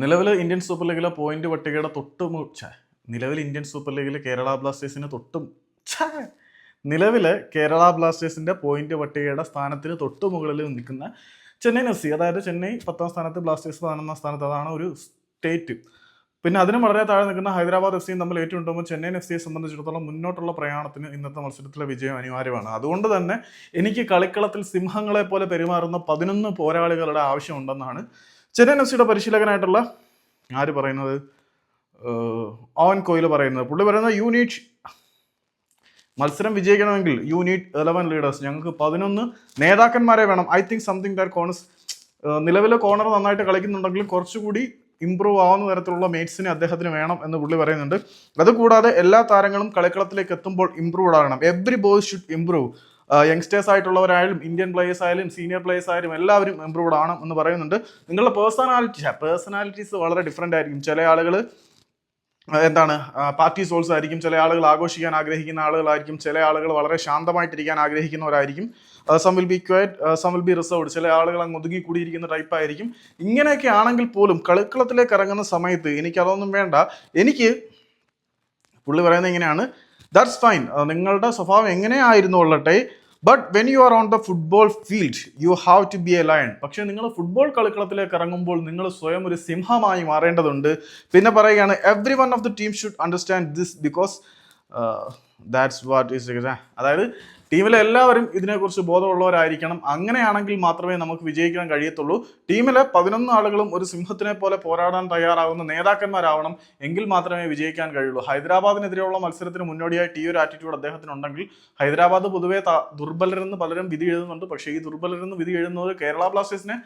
നിലവിൽ Indian super ലീഗിലെ point പട്ടികയുടെ തൊട്ട് നിലവിൽ ഇന്ത്യൻ സൂപ്പർ ലീഗിൽ കേരള ബ്ലാസ്റ്റേഴ്സിന് തൊട്ടും നിലവിൽ കേരള ബ്ലാസ്റ്റേഴ്സിന്റെ പോയിന്റ് പട്ടികയുടെ സ്ഥാനത്തിന് തൊട്ടു മുകളിൽ നിൽക്കുന്ന ചെന്നൈയിൻ എഫ് സി അതായത് ചെന്നൈ പത്താം സ്ഥാനത്ത് ബ്ലാസ്റ്റേഴ്സ് പതിനൊന്നാം സ്ഥാനത്ത്. അതാണ് ഒരു സ്റ്റേറ്റ്. പിന്നെ അതിന് വളരെ താഴെ നിൽക്കുന്ന ഹൈദരാബാദ് എഫ് സിയും തമ്മിൽ ഏറ്റുമുട്ടുമ്പോൾ ചെന്നൈയിൻ എഫ് സിയെ സംബന്ധിച്ചിടത്തോളം മുന്നോട്ടുള്ള പ്രയാണത്തിന് ഇന്നത്തെ മത്സരത്തിലെ വിജയം അനിവാര്യമാണ്. അതുകൊണ്ട് തന്നെ എനിക്ക് കളിക്കളത്തിൽ സിംഹങ്ങളെ പോലെ പെരുമാറുന്ന പതിനൊന്ന് പോരാളികളുടെ ആവശ്യമുണ്ടെന്നാണ് ചെന്നൈയിൻ എഫ് പരിശീലകനായിട്ടുള്ള ആര് പറയുന്നത്? ഓവൻ കോയിൽ പറയുന്നത്. പുള്ളി പറയുന്നത് യൂണിറ്റ് മത്സരം വിജയിക്കണമെങ്കിൽ യു ഇലവൻ ലീഡേഴ്സ്. ഞങ്ങൾക്ക് പതിനൊന്ന് നേതാക്കന്മാരെ വേണം. I think something that corners നിലവിലെ കോർണർ നന്നായിട്ട് കളിക്കുന്നുണ്ടെങ്കിലും കുറച്ചുകൂടി ഇമ്പ്രൂവ് ആവുന്ന തരത്തിലുള്ള മേറ്റ്സിനെ അദ്ദേഹത്തിന് വേണം എന്ന് പുള്ളി പറയുന്നുണ്ട്. അതുകൂടാതെ എല്ലാ താരങ്ങളും കളിക്കളത്തിലേക്ക് എത്തുമ്പോൾ ഇമ്പ്രൂവ് ആകണം. Every boy should improve youngsters ആയിട്ടുള്ളവരായാലും Indian players ആയാലും സീനിയർ പ്ലേയേഴ്സ് ആയാലും എല്ലാവരും ഇമ്പ്രൂവ്ഡ് ആണ് എന്ന് പറയുന്നുണ്ട്. നിങ്ങളുടെ പേഴ്സണാലിറ്റി പേഴ്സണാലിറ്റീസ് വളരെ ഡിഫറെന്റ് ആയിരിക്കും. ചില ആളുകൾ എന്താണ് പാർട്ടി സോൾസ് ആയിരിക്കും. ചില ആളുകൾ ആഘോഷിക്കാൻ ആഗ്രഹിക്കുന്ന ആളുകളായിരിക്കും. ചില ആളുകൾ വളരെ ശാന്തമായിട്ടിരിക്കാൻ ആഗ്രഹിക്കുന്നവരായിരിക്കും. Some will be quiet some will be reserved ചില ആളുകൾ അങ്ങ് ഒതുങ്ങി കൂടിയിരിക്കുന്ന ടൈപ്പ് ആയിരിക്കും. ഇങ്ങനെയൊക്കെ ആണെങ്കിൽ പോലും കളിക്കളത്തിലേക്ക് ഇറങ്ങുന്ന സമയത്ത് എനിക്ക് അതൊന്നും വേണ്ട. എനിക്ക് പുള്ളി പറയുന്നത് എങ്ങനെയാണ് ദാറ്റ്സ് ഫൈൻ നിങ്ങളുടെ സ്വഭാവം എങ്ങനെയായിരുന്നു കൊള്ളട്ടെ but when you are on the football field you have to be a lion പക്ഷേ നിങ്ങൾ ഫുട്ബോൾ കളിക്കളത്തിലേക്ക് ഇറങ്ങുമ്പോൾ നിങ്ങൾ സ്വയം ഒരു സിംഹമായി മാറേണ്ടതുണ്ട്. പിന്നെ പറയുകയാണ് every one of the team should understand this because that's what is അതായത് ടീമിലെ എല്ലാവരും ഇതിനെക്കുറിച്ച് ബോധമുള്ളവരായിരിക്കണം. അങ്ങനെയാണെങ്കിൽ മാത്രമേ നമുക്ക് വിജയിക്കാൻ കഴിയത്തുള്ളൂ. ടീമിലെ പതിനൊന്ന് ആളുകളും ഒരു സിംഹത്തിനെ പോലെ പോരാടാൻ തയ്യാറാവുന്ന നേതാക്കന്മാരാവണം എങ്കിൽ മാത്രമേ വിജയിക്കാൻ കഴിയുള്ളൂ. ഹൈദരാബാദിനെതിരെയുള്ള മത്സരത്തിന് മുന്നോടിയായിട്ട് ടീ ഒരു ആറ്റിറ്റ്യൂഡ് അദ്ദേഹത്തിനുണ്ടെങ്കിൽ ഹൈദരാബാദ് പൊതുവെ ദുർബലരെന്ന് പലരും വിധി എഴുതുന്നുണ്ട്. പക്ഷേ ഈ ദുർബലരെന്ന് വിധി എഴുതുന്നത് കേരള ബ്ലാസ്റ്റേഴ്സിനെ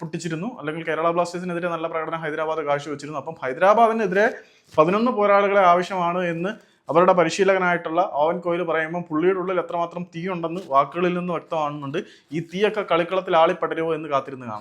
പൊട്ടിച്ചിരുന്നു. അല്ലെങ്കിൽ കേരള ബ്ലാസ്റ്റേഴ്സിനെതിരെ നല്ല പ്രകടനം ഹൈദരാബാദ് കാഴ്ചവെച്ചിരുന്നു. അപ്പം ഹൈദരാബാദിനെതിരെ പതിനൊന്ന് പോരാളികളെ ആവശ്യമാണ് എന്ന് അവരുടെ പരിശീലകനായിട്ടുള്ള ഓവൻ കോയിൽ പറയുമ്പോൾ പുള്ളിയുടെ ഉള്ളിൽ എത്രമാത്രം തീയുണ്ടെന്ന് വാക്കുകളിൽ നിന്ന് വ്യക്തമാകുന്നുണ്ട്. ഈ തീയൊക്കെ കളിക്കളത്തിൽ ആളിപ്പടരുമോ എന്ന് കാത്തിരുന്ന് കാണാം.